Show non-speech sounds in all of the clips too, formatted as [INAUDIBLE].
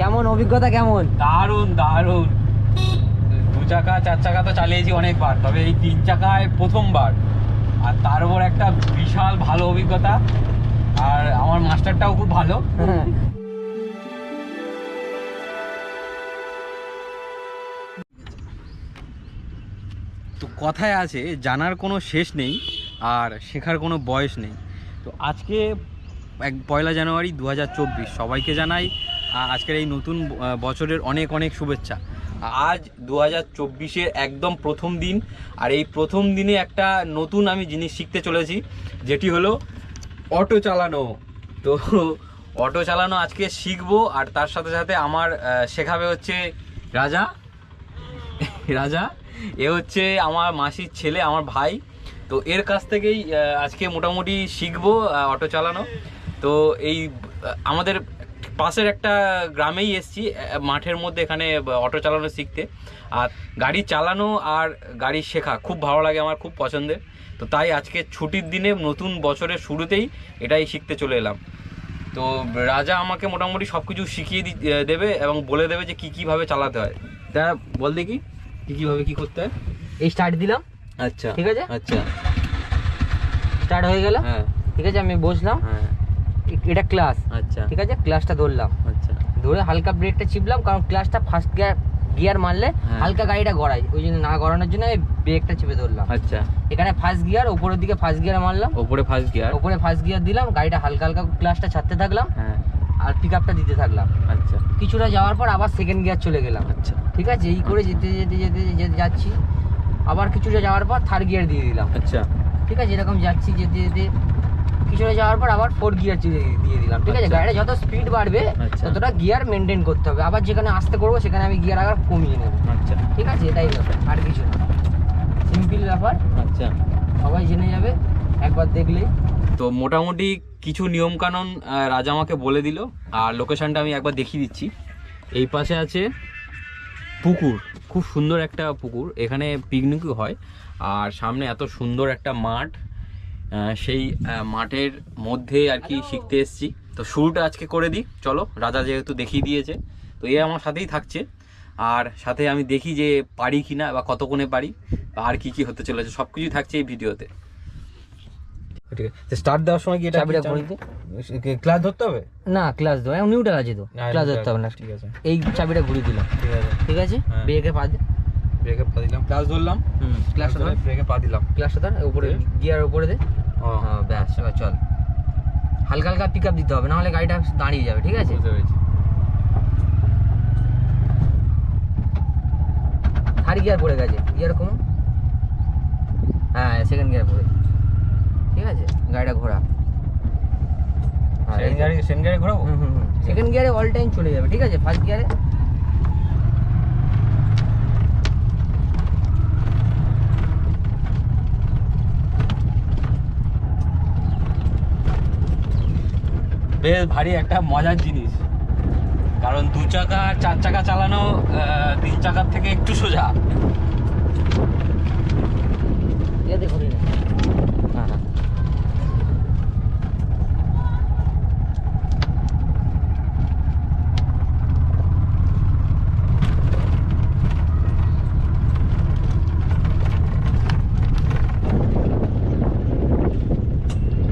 কেমন? অভিজ্ঞতা কেমন? দারুণ দারুণ। দু চাকা, চার চাকা তো চালিয়েছি অনেকবার, তবে এই তিন চাকায় প্রথমবার। আর তার উপর একটা বিশাল ভালো অভিজ্ঞতা। আর আমার মাস্টারটাও খুব ভালো। তো কথায় আছে, জানার কোনো শেষ নেই, আর শেখার কোনো বয়স নেই। তো আজকে এক পয়লা জানুয়ারি দু হাজার চব্বিশ, সবাইকে জানাই আজকের এই নতুন বছরের অনেক অনেক শুভেচ্ছা। আজ দু হাজার একদম প্রথম দিন, আর এই প্রথম দিনে একটা নতুন আমি জিনিস শিখতে চলেছি, যেটি হলো অটো চালানো। তো অটো চালানো আজকে শিখব, আর তার সাথে সাথে আমার শেখাবে হচ্ছে রাজা। রাজা, এ হচ্ছে আমার মাসির ছেলে, আমার ভাই। তো এর কাছ থেকেই আজকে মোটামুটি শিখব অটো চালানো। তো এই আমাদের পাশের একটা গ্রামেই এসছি মাঠের মধ্যে এখানে অটো চালানো শিখতে। আর গাড়ি চালানো আর গাড়ি শেখা খুব ভালো লাগে আমার খুব পছন্দের। তো তাই আজকে ছুটির দিনে নতুন বছরের শুরুতেই এটাই শিখতে চলে এলাম। তো রাজা আমাকে মোটামুটি সব কিছু শিখিয়ে দি- দেবে এবং বলে দেবে যে কী কীভাবে চালাতে হয়। তা বল দেখি কী কীভাবে কী করতে হয়। এই স্টার্ট দিলাম। আচ্ছা ঠিক আছে। আচ্ছা। স্টার্ট হয়ে গেল? হ্যাঁ। ঠিক আছে আমি বসলাম। হ্যাঁ। এটা ক্লাস আচ্ছা। ঠিক আছে? ক্লাসটা ধরলাম। আচ্ছা। ধরে হালকা ব্রেকটা চিপলাম কারণ ক্লাসটা ফার্স্ট গিয়ার গিয়ার মারলে হ্যাঁ। হালকা গাড়িটা গড়ায় ওই জন্য না গড়ানোর জন্য আমি ব্রেকটা চেপে ধরলাম। আচ্ছা। এখানে ফার্স্ট গিয়ার উপরের দিকে ফার্স্ট গিয়ার মারলাম। ওপরে ফার্স্ট গিয়ার উপরে ফার্স্ট গিয়ার দিলাম গাড়িটা হালকা হালকা ক্লাসটা ছাড়তে থাকলাম হ্যাঁ। আর পিক আপটা দিতে থাকলাম। আচ্ছা। কিছুটা যাওয়ার পর আবার সেকেন্ড গিয়ার চলে গেলাম। আচ্ছা। ঠিক আছে? এই করে যেতে যেতে যেতে যেতে যাচ্ছি। আবার কিছুটা যাওয়ার পর থার্ড গিয়ার দিয়ে দিলাম। আচ্ছা। ঠিক আছে? এরকম যাচ্ছি যেতে যেতে। কিছুটা যাওয়ার পর আবার ফোর গিয়ার দিয়ে দিলাম ঠিক আছে? আচ্ছা। গাড়িটা যত স্পিড বাড়বে আচ্ছা। ততটা গিয়ার মেনটেন করতে হবে। আবার যেখানে আসতে করব সেখানে আমি গিয়ার আবার কমিয়ে নেব। আচ্ছা। ঠিক আছে? এটাই ব্যাপার আর কিছু না। সিম্পল ব্যাপার। আচ্ছা। সবাই জেনে যাবে একবার দেখলেই তো মোটামুটি কিছু নিয়মকানুন রাজা আমাকে বলে দিল আর লোকেশনটা আমি একবার দেখিয়ে দিচ্ছি। এই পাশে আছে পুকুর খুব সুন্দর একটা পুকুর। এখানে পিকনিকও হয় আর সামনে এত সুন্দর একটা মাঠ। সেই মাঠের মধ্যে আর কি শিখতে এসেছি। তো শুরুটা আজকে করে দিই। চলো রাজা যেহেতু দেখিয়ে দিয়েছে তো এ আমার সাথেই থাকছে। আর সাথে আমি দেখি যে পারি কি না বা কতক্ষণে পারি বা আর কি কি হতে চলেছে সব কিছুই থাকছে এই ভিডিওতে। ঠিক আছে স্টার্ট দেওয়ার সময় কি এটা চাবিটা ঘুরে দে। ক্লাস ধরতে হবে? না ক্লাস নিউট্রাল আছে তো। ক্লাস ধরতে হবে না। ঠিক আছে। এই চাবিটা ঘুরিয়ে দিলাম। ঠিক আছে। ঠিক আছে? হ্যাঁ। পা দে ব্রেকে পা দিলাম। ক্লাস ধরলাম। হুম ক্লাসটা ধর ব্রেকে পা দিলাম। ক্লাসটা ধর উপরে. গিয়ার উপরে দে। হ্যাঁ ব্যাস এবার চল। হালকা হালকা পিক আপ দিতে হবে নাহলে গাড়িটা দাঁড়িয়ে যাবে ঠিক আছে? থার্ড গিয়ার পড়ে গেছে। গিয়ার কম। হ্যাঁ সেকেন্ড গিয়ার পড়ে। ঠিক আছে? গাড়িটা ঘোরা। গাড়ি সেন গাড়ি ঘোরাবো? সেকেন্ড গিয়ারে অল টাইম চলে যাবে ঠিক আছে? ফার্স্ট গিয়ারে বেশ ভারী একটা মজার জিনিস। কারণ দু চাকা চার চাকা চালানো তিন চাকার থেকে একটু সোজা ঘুরি না হ্যাঁ হ্যাঁ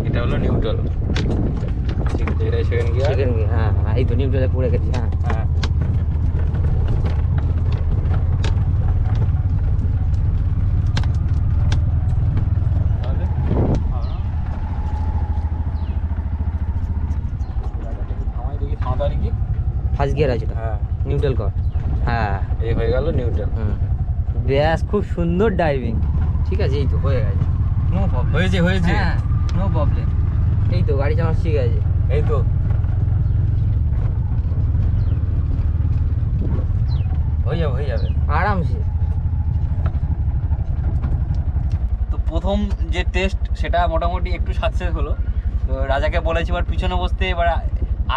এটা হলো নিউট্রাল ঠিক আছে এটা সেকেন্ড গিয়ার সেকেন্ড গিয়ার হ্যাঁ হ্যাঁ এই তো নিউট্রালে পড়ে গেছে হ্যাঁ। হ্যাঁ? ফার্স্ট গিয়ার আছে হ্যাঁ। নিউট্রাল কর হ্যাঁ। এই হয়ে গেল নিউট্রাল হুম। ব্যাস খুব সুন্দর ড্রাইভিং ঠিক আছে এই তো হয়ে গেছে। নো প্রবলেম হয়েছে হয়েছে হ্যাঁ। নো প্রবলেম এই তো গাড়ি চালানো শিখে গেছে। এই তো। হয়ে যাবে হয়ে যাবে। আরামসে। তো প্রথম যে টেস্ট সেটা মোটামুটি একটু সাকসেস হলো। তো রাজাকে বলেছি এবার পিছনে বসতে এবার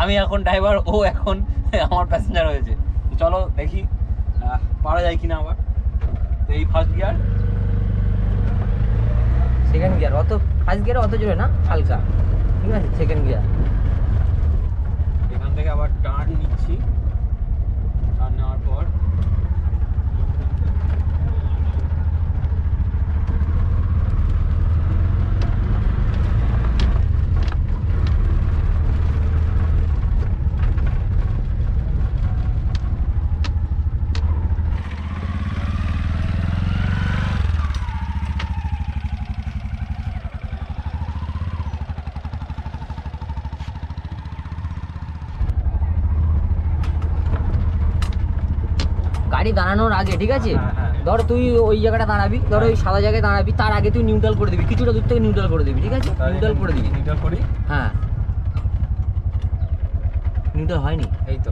আমি এখন ড্রাইভার ও এখন আমার প্যাসেঞ্জার হয়েছে। চলো দেখি পারা যায় কিনা আবার। তো এই ফার্স্ট গিয়ার সেকেন্ড গিয়ার অত ফার্স্ট গিয়ার অত জোরে না হালকা। ঠিক আছে সেকেন্ড গিয়ার এখান থেকে আবার টার্ন নিচ্ছি গাড়ি দাঁড়ানোর আগে ঠিক আছে? হ্যাঁ, হ্যাঁ। ধর তুই ওই জায়গাটা দাঁড়াবি ধর ওই সাদা জায়গায় দাঁড়াবি তার আগে তুই নিউট্রাল করে দিবি কিছুটা দূর থেকে নিউট্রাল করে দিবি ঠিক আছে? নিউট্রাল করে দিবি। নিউট্রাল করি? হ্যাঁ। নিউট্রাল হয়নি? এই তো।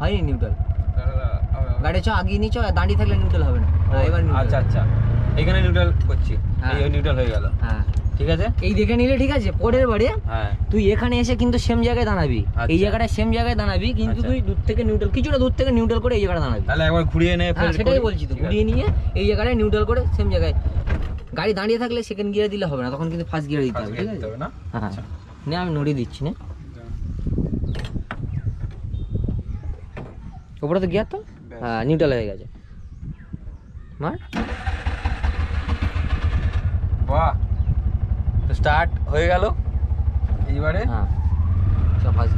হয়নি নিউট্রাল গাড়ি চ আগিয়ে নিচ দাঁড়িয়ে থাকলে নিউট্রাল হবে না। হ্যাঁ, এবার আচ্ছা আচ্ছা। এখানে নিউট্রাল করছি। হ্যাঁ। নিউট্রাল হয়ে গেল। হ্যাঁ। ঠিক আছে? এই দেখে নিলে ঠিক আছে পরের বারে হ্যাঁ। তুই এখানে এসে কিন্তু সেম জায়গায় দাঁড়াবি। আচ্ছা। এই জায়গাটা সেম জায়গায় দাঁড়াবি কিন্তু আচ্ছা। তুই দূর থেকে নিউট্রাল কিছুটা দূর থেকে নিউট্রাল করে এই জায়গাটা দাঁড়াবি। তাহলে একবার ঘুরিয়ে নে হ্যাঁ সেটাই বলছি তো ঘুরিয়ে নিয়ে এই জায়গাটায় নিউট্রাল করে সেম জায়গায়। গাড়ি দাঁড়িয়ে থাকলে সেকেন্ড গিয়ার দিলে হবে না তখন কিন্তু ফার্স্ট গিয়ার দিতে হবে ঠিক আছে? হ্যাঁ। আচ্ছা। নে আমি নড়িয়ে দিচ্ছি না। ওপরে তো গিয়ার তো? হ্যাঁ নিউট্রাল হয়ে গেছে। মার। বাহ। তো স্টার্ট হয়ে গেল। এইবারে হ্যাঁ। সব ফাঁস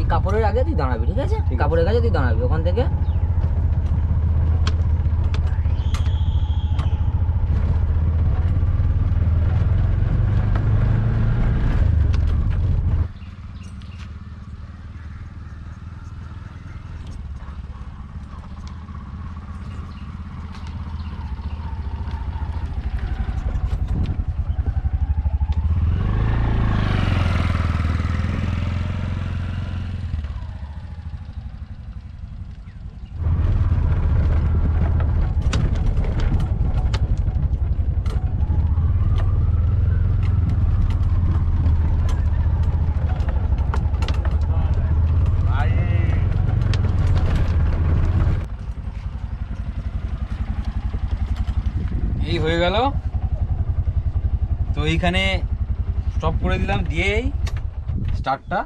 এই কাপড়ের আগে তুই দাঁড়াবি ঠিক আছে? ঠিক আছে। কাপড়ের কাছে তুই দাঁড়াবি ওখান থেকে এই হয়ে গেল। তো এইখানে স্টপ করে দিলাম, দিয়েই স্টার্টটা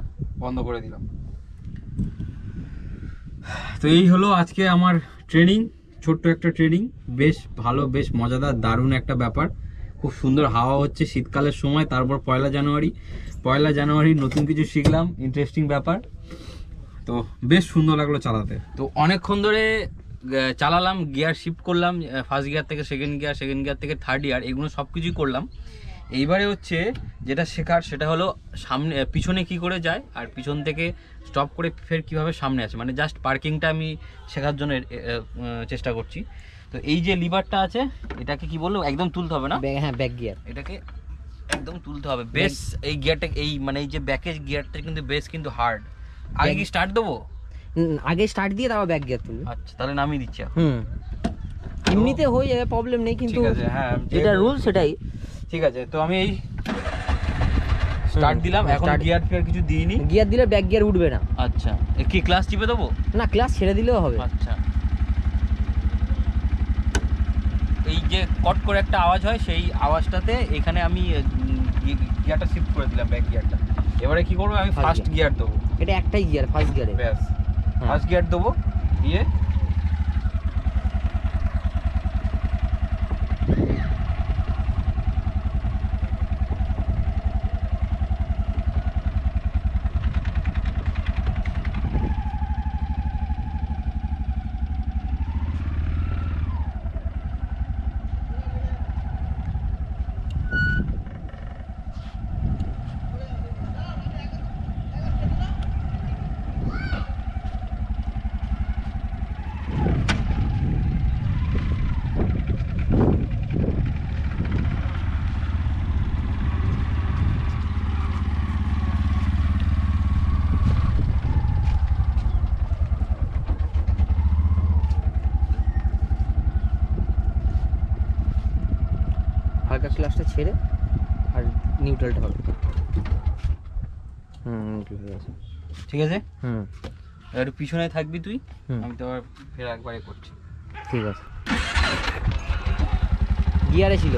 বন্ধ করে দিলাম। তো এই হলো আজকে আমার ট্রেনিং ছোট্ট একটা ট্রেনিং বেশ ভালো, বেশ মজাদার, দারুণ একটা ব্যাপার। খুব সুন্দর হাওয়া হচ্ছে শীতকালের সময়, তারপর পয়লা জানুয়ারি। পয়লা জানুয়ারি নতুন কিছু শিখলাম ইন্টারেস্টিং ব্যাপার। তো বেশ সুন্দর লাগল চালাতে। তো অনেকক্ষণ ধরে চালালাম গিয়ার শিফট করলাম ফার্স্ট গিয়ার থেকে সেকেন্ড গিয়ার সেকেন্ড গিয়ার থেকে থার্ড গিয়ার এগুলো সব কিছুই করলাম। এইবারে হচ্ছে যেটা শেখার সেটা হলো সামনে পিছনে কি করে যায় আর পিছন থেকে স্টপ করে ফের কীভাবে সামনে আছে মানে জাস্ট পার্কিংটা আমি শেখার জন্য চেষ্টা করছি। তো এই যে লিভারটা আছে এটাকে কি বলল একদম তুলতে হবে না? হ্যাঁ ব্যাক গিয়ার এটাকে একদম তুলতে হবে। বেস এই গিয়ারটা এই মানে এই যে ব্যাকেজ গিয়ারটা কিন্তু বেস কিন্তু হার্ড আগে কি স্টার্ট দেবো? আগে স্টার্ট দিয়ে তারপর ব্যাক গিয়ার তুলবি। আচ্ছা তাহলে নামিয়ে দিচ্ছি হুম। এমনিতে হয়ে যাবে প্রবলেম নেই কিন্তু ঠিক আছে হ্যাঁ যেটা রুল সেটাই। ঠিক আছে তো আমি এই স্টার্ট দিলাম এখন গিয়ার ফিয়ার কিছু দিইনি। গিয়ার দিলে ব্যাক গিয়ার উঠবে না। আচ্ছা কি ক্লাস টিপে দেবো? না ক্লাস ছেড়ে দিলেও হবে। আচ্ছা। এই যে কট করে একটা আওয়াজ হয় সেই আওয়াজটাতে এখানে আমি গিয়ারটা শিফট করে দিলাম ব্যাক গিয়ারটা এবারে কি করব? আমি ফার্স্ট গিয়ার দেবো। এটা একটাই গিয়ার ফার্স্ট গিয়ারে ব্যাস। হ্যাঁ। ফার্স্ট গিয়ার দেবো দিয়ে হালকা ক্লাসটা ছেড়ে আর নিউট্রালটা হবে হুম গেছে ঠিক আছে? হুম। একটু পিছনে থাকবি তুই হুম। আমি তো আবার ফের একবারে করছি। ঠিক আছে। গিয়ারে ছিল।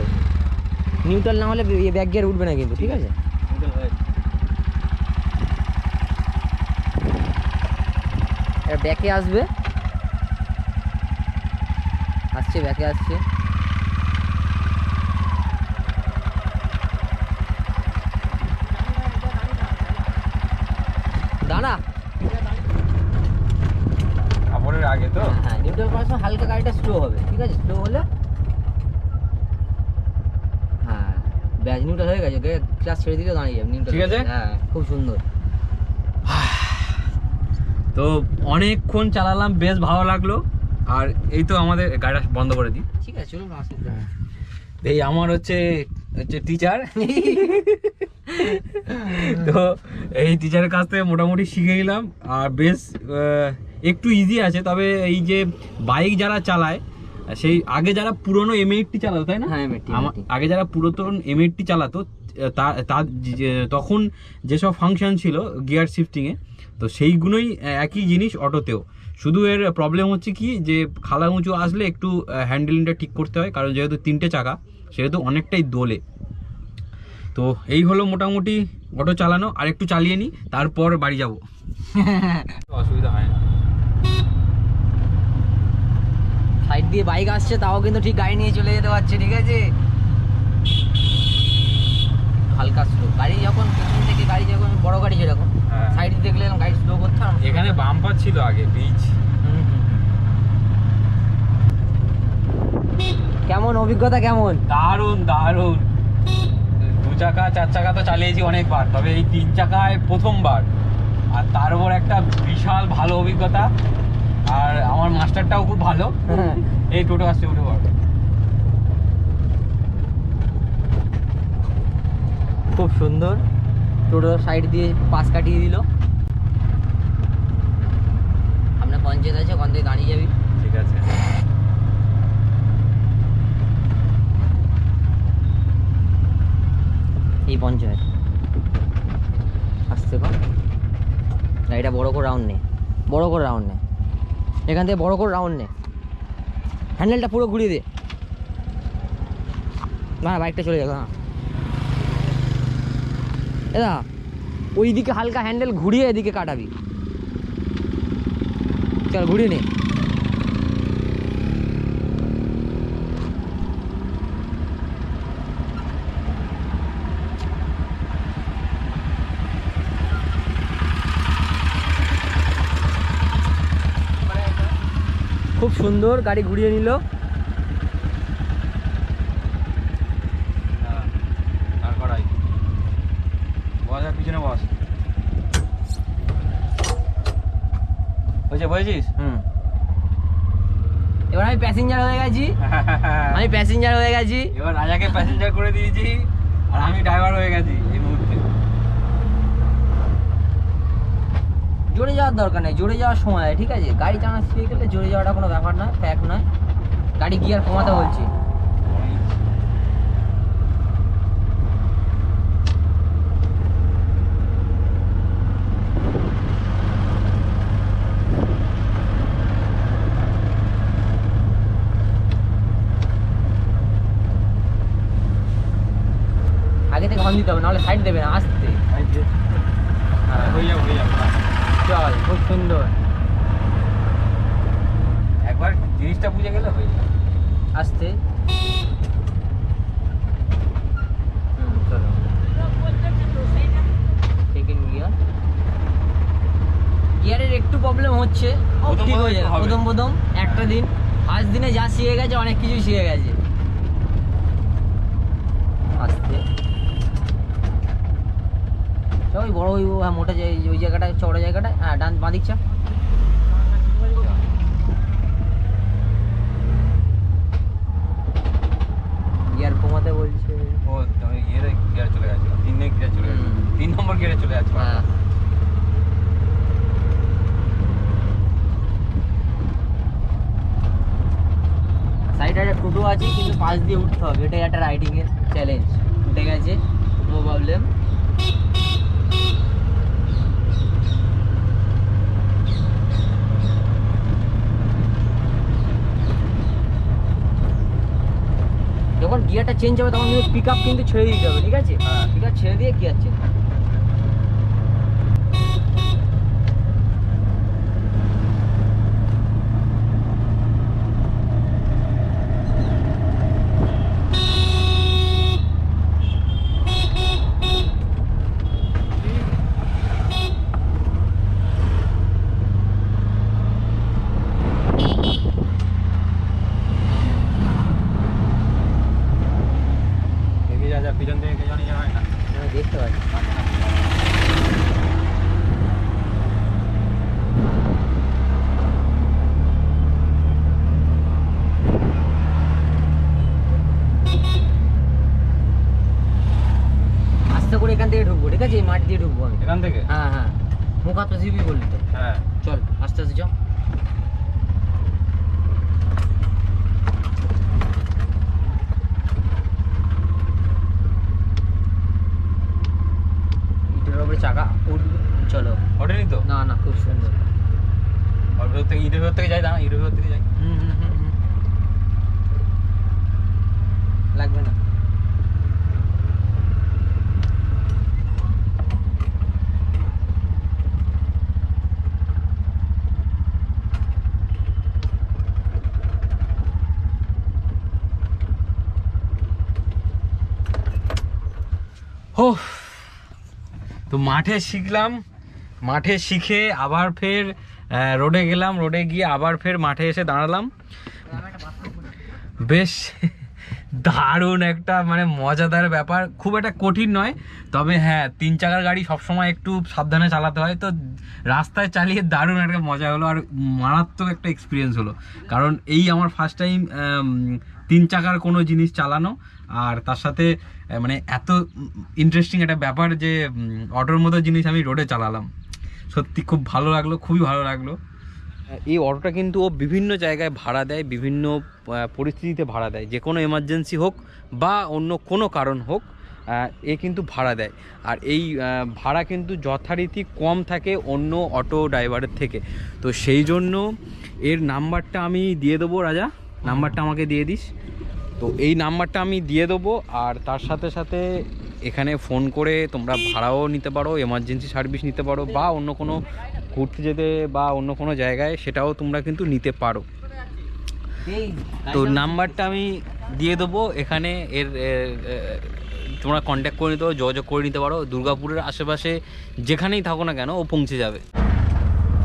নিউট্রাল না হলে ব্যাক গিয়ার উঠবে না কিন্তু ঠিক আছে? ব্যাকে আসবে। আসছে ব্যাকে আসছে দাঁড়া কাপড়ের আগে তো হ্যাঁ হ্যাঁ নিউট্রাল করার সময় হালকা গাড়িটা স্লো হবে ঠিক আছে? স্লো হলে? হ্যাঁ ব্যাস নিউট্রাল হয়ে গেছে ক্লাস ছেড়ে দিলে দাঁড়িয়ে যাবে নিউট্রাল ঠিক আছে? হ্যাঁ খুব সুন্দর। [SIGHS] তো অনেকক্ষণ চালালাম বেশ ভালো লাগল। আর এই তো আমাদের গাড়িটা বন্ধ করে দিই। ঠিক আছে চলুন অসুবিধা এই আমার হচ্ছে হচ্ছে টিচার [LAUGHS] তো এই টিচারের কাছ থেকে মোটামুটি শিখে নিলাম। আর বেশ একটু ইজি আছে তবে এই যে বাইক যারা চালায় সেই আগে যারা পুরনো এম এইটটি চালাতো তাই না? হ্যাঁ, M80, আমা- M80 আগে যারা পুরাতন এম এইটটি চালাতো তখন যেসব ফাংশন ছিল গিয়ার শিফটিংয়ে তো সেইগুলোই একই জিনিস অটোতেও। শুধু এর প্রবলেম হচ্ছে কি যে খালা উঁচু আসলে একটু হ্যান্ডেলিংটা ঠিক করতে হয় কারণ যেহেতু তিনটে চাকা সেহেতু অনেকটাই দোলে। তো এই হলো মোটামুটি অটো চালানো আর একটু চালিয়ে নিই তারপর বাড়ি যাব। [LAUGHS] অসুবিধা হয় না। সাইড দিয়ে বাইক আসছে তাও কিন্তু ঠিক গাড়ি নিয়ে চলে যেতে পারছে ঠিক আছে? হালকা স্লো গাড়ি যখন পেছন থেকে গাড়ি যখন বড় গাড়ি যেরকম হ্যাঁ। সাইড দেখলে এরকম গাড়ি স্লো করতাম এখানে বাম্পার ছিল আগে বিচ। কেমন অভিজ্ঞতা কেমন? দারুণ দারুণ। দু চাকা চার চাকা তো চালিয়েছি অনেকবার তবে এই তিন চাকায় প্রথমবার। আর তারপর একটা বিশাল ভালো অভিজ্ঞতা। আর আমার মাস্টারটাও খুব ভালো। হ্যাঁ। এই টোটো আসছে উঠে পড়ো খুব সুন্দর। টোটো সাইড দিয়ে পাশ কাটিয়ে দিল। আপনার পঞ্চায়েত আছে ওখান থেকে দাঁড়িয়ে যাবি। ঠিক আছে। এই পঞ্চায়েত। আসতে পার। গাড়িটা বড় করে রাউন্ড নে। বড় করে রাউন্ড নে। এখান থেকে বড় করে রাউন্ড নে। হ্যান্ডেলটা পুরো ঘুরিয়ে দে। না বাইকটা চলে যাবে হ্যাঁ এদা ওইদিকে হালকা হ্যান্ডেল ঘুরিয়ে এদিকে কাটাবি। চল, ঘুরিয়ে নে খুব সুন্দর গাড়ি ঘুরিয়ে নিল। হ্যাঁ পিছনে বস। বুঝে বুঝেছিস হুম। এবার আমি প্যাসেঞ্জার হয়ে গেছি। [LAUGHS] আমি প্যাসেঞ্জার হয়ে গেছি। এবার রাজাকে প্যাসেঞ্জার করে দিয়েছি আর আমি ড্রাইভার হয়ে গেছি এই মুহূর্তে জোরে যাওয়ার দরকার নেই জোরে যাওয়ার সময় ঠিক আছে? গাড়ি চালানো শিখে গেলে জোরে যাওয়াটা কোনো ব্যাপার না ফ্যাক্ট নয়। গাড়ি গিয়ার কমাতে বলছি। আগে থেকে হর্ন দিতে হবে নাহলে সাইড দেবে না আসতে। হ্যাঁ হয়ে যাবে। হয়ে। যাবে চল খুব সুন্দর। একবার জিনিসটা বুঝে গেলে হয়ে যাবে। আসতে। গিয়ারের একটু প্রবলেম হচ্ছে। ঠিক হয়ে যাবে। প্রথম প্রথম একটা দিন। ফার্স্ট দিনে যা শিখে গেছে অনেক কিছু শিখে গেছে আসতে চ, ওই বড় ওই হ্যাঁ, মোটা ওই জায়গাটা চড়া জায়গাটা হ্যাঁ ডান বাঁ দিক চা। গিয়ার কমাতে বলছে। ও গিয়ারে গিয়ার চলে গেছে। তিন গিয়ার চলে গেছে। তিন নম্বর গিয়ারে চলে হ্যাঁ। সাইডে একটা টোটো আছে কিন্তু পাশ দিয়ে উঠতে হবে। এটাই একটা রাইডিংয়ের চ্যালেঞ্জ উঠে গেছে নো প্রবলেম যখন গিয়ারটা চেঞ্জ হবে, তখন কিন্তু পিক আপ কিন্তু ছেড়ে দিতে হবে, ঠিক আছে হ্যাঁ। পিক আপ ছেড়ে দিয়ে গিয়ার চেঞ্জ দেখে যা যা পিছন থেকে কে জানি জানায় না দেখতে পাচ্ছি দিয়ে ঢুকবো আমি। এখান থেকে? হ্যাঁ হ্যাঁ। মুখ হাত সিবি বললি তো। হ্যাঁ। চল আস্তে আস্তে চল চাকা উঠবে চলো। ওঠেনি তো? না না খুব সুন্দর। থেকে যাই দাঁড়া থেকে যাই। হুম হুম হুম। লাগবে না। হো তো মাঠে শিখলাম, মাঠে শিখে আবার ফের রোডে গেলাম, রোডে গিয়ে আবার ফের মাঠে এসে দাঁড়ালাম। বেশ দারুণ একটা মানে মজাদার ব্যাপার, খুব একটা কঠিন নয়, তবে হ্যাঁ তিন চাকার গাড়ি সবসময় একটু সাবধানে চালাতে হয়, তো রাস্তায় চালিয়ে দারুণ একটা মজা হলো আর মারাত্মক একটা এক্সপিরিয়েন্স হলো। কারণ এই আমার ফার্স্ট টাইম তিন চাকার কোনো জিনিস চালানো আর তার সাথে মানে এত ইন্টারেস্টিং একটা ব্যাপার যে অটোর মতো জিনিস আমি রোডে চালালাম। সত্যি খুব ভালো লাগল, খুবই ভালো লাগল। এই অটোটা কিন্তু ও বিভিন্ন জায়গায় ভাড়া দেয়, বিভিন্ন পরিস্থিতিতে ভাড়া দেয়। যে কোনো এমার্জেন্সি হোক বা অন্য কোনো কারণ হোক এ কিন্তু ভাড়া দেয়। আর এই ভাড়া কিন্তু যথারীতি কম থাকে অন্য অটো ড্রাইভারের থেকে। তো সেই জন্য এর নাম্বারটা আমি দিয়ে দেবো রাজা। নাম্বারটা আমাকে দিয়ে দিস। তো এই নাম্বারটা আমি দিয়ে দেবো আর তার সাথে সাথে এখানে ফোন করে তোমরা ভাড়াও নিতে পারো এমার্জেন্সি সার্ভিস নিতে পারো বা অন্য কোনো ঘুরতে যেতে বা অন্য কোনো জায়গায় সেটাও তোমরা কিন্তু নিতে পারো। তো নাম্বারটা আমি দিয়ে দেবো। এখানে এর তোমরা কন্ট্যাক্ট করে নিতে পারো, যোগাযোগ করে নিতে পারো। দুর্গাপুরের আশেপাশে যেখানেই থাকো না কেন, ও পৌঁছে যাবে।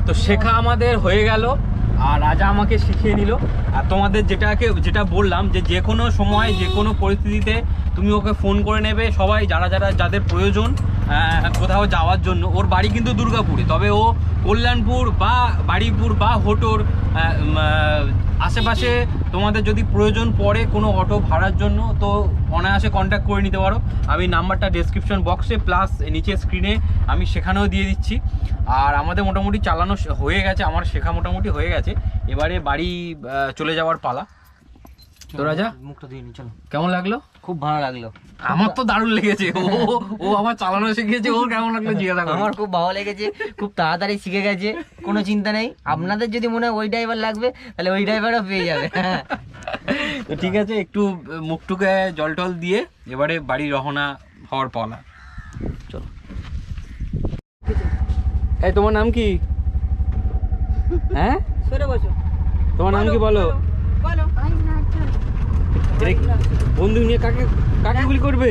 তো শেখা আমাদের হয়ে গেল। আর রাজা আমাকে শিখিয়ে নিল। আর তোমাদের যেটাকে, যেটা বললাম যে যে কোনো সময়, যে কোনো পরিস্থিতিতে তুমি ওকে ফোন করে নেবে। সবাই যারা যারা, যাদের প্রয়োজন কোথাও যাওয়ার জন্য। ওর বাড়ি কিন্তু দুর্গাপুরে। তবে ও কল্যাণপুর বা বাড়িপুর বা হোটোর আশেপাশে তোমাদের যদি প্রয়োজন পড়ে কোনো অটো ভাড়ার জন্য তো অনায়াসে কন্ট্যাক্ট করে নিতে পারো। আমি নাম্বারটা ডেসক্রিপশন বক্সে প্লাস নিচে স্ক্রিনে আমি সেখানেও দিয়ে দিচ্ছি। আর আমাদের মোটামুটি চালানো হয়ে গেছে আমার শেখা মোটামুটি হয়ে গেছে। এবারে বাড়ি চলে যাওয়ার পালা। তো রাজা মুখটা দিয়ে নি চলো। কেমন লাগল? খুব ভালো লাগল। আমার তো দারুণ লেগেছে। ও [LAUGHS] ও আমার চালানো শিখেছে ওর কেমন লাগল জিজ্ঞাসা করো। আমার খুব ভালো লেগেছে খুব তাড়াতাড়ি শিখে গেছে কোনো চিন্তা নেই। আপনাদের যদি মনে হয় ওই ড্রাইভার লাগবে তাহলে ওই ড্রাইভারও পেয়ে যাবে। তো ঠিক আছে একটু মুখটুকে জল টল দিয়ে এবারে বাড়ি রওনা হওয়ার পালা। চলো। এই তোমার নাম কি? হ্যাঁ সরে বসো তোমার নাম কি বলো বলো। বন্ধু নিয়ে কাকে কাকে গুলি করবে?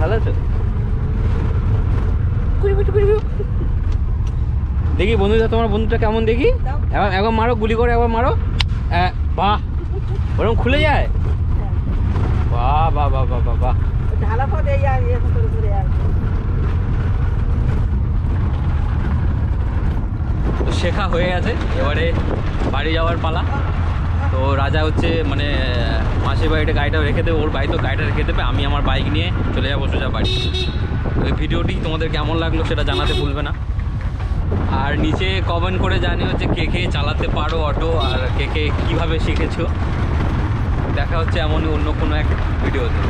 ভালো আছো? দেখি বন্ধুটা তোমার বন্ধুটা কেমন দেখি? একবার একবার মারো গুলি করে একবার মারো। বাহ। ওরকম খুলে যায়? বাহ বাহ বাহ বাহ বাহ বাহ। ঢালা পথে আর ইয়ে করে করে আর তো শেখা হয়ে গেছে। এবারে বাড়ি যাওয়ার পালা। তো রাজা হচ্ছে মানে মাসির বাড়িতে গাড়িটা রেখে দেবে, ওর বাড়ি তো গাড়িটা রেখে দেবে, আমি আমার বাইক নিয়ে চলে যাব সোজা বাড়ি। এই ভিডিওটি তোমাদের কেমন লাগল সেটা জানাতে ভুলবে না। আর নিচে কমেন্ট করে জানিও যে কে কে চালাতে পারো অটো আর কে কে কীভাবে শিখেছো। দেখা হচ্ছে এমনই অন্য কোনো এক ভিডিওতে।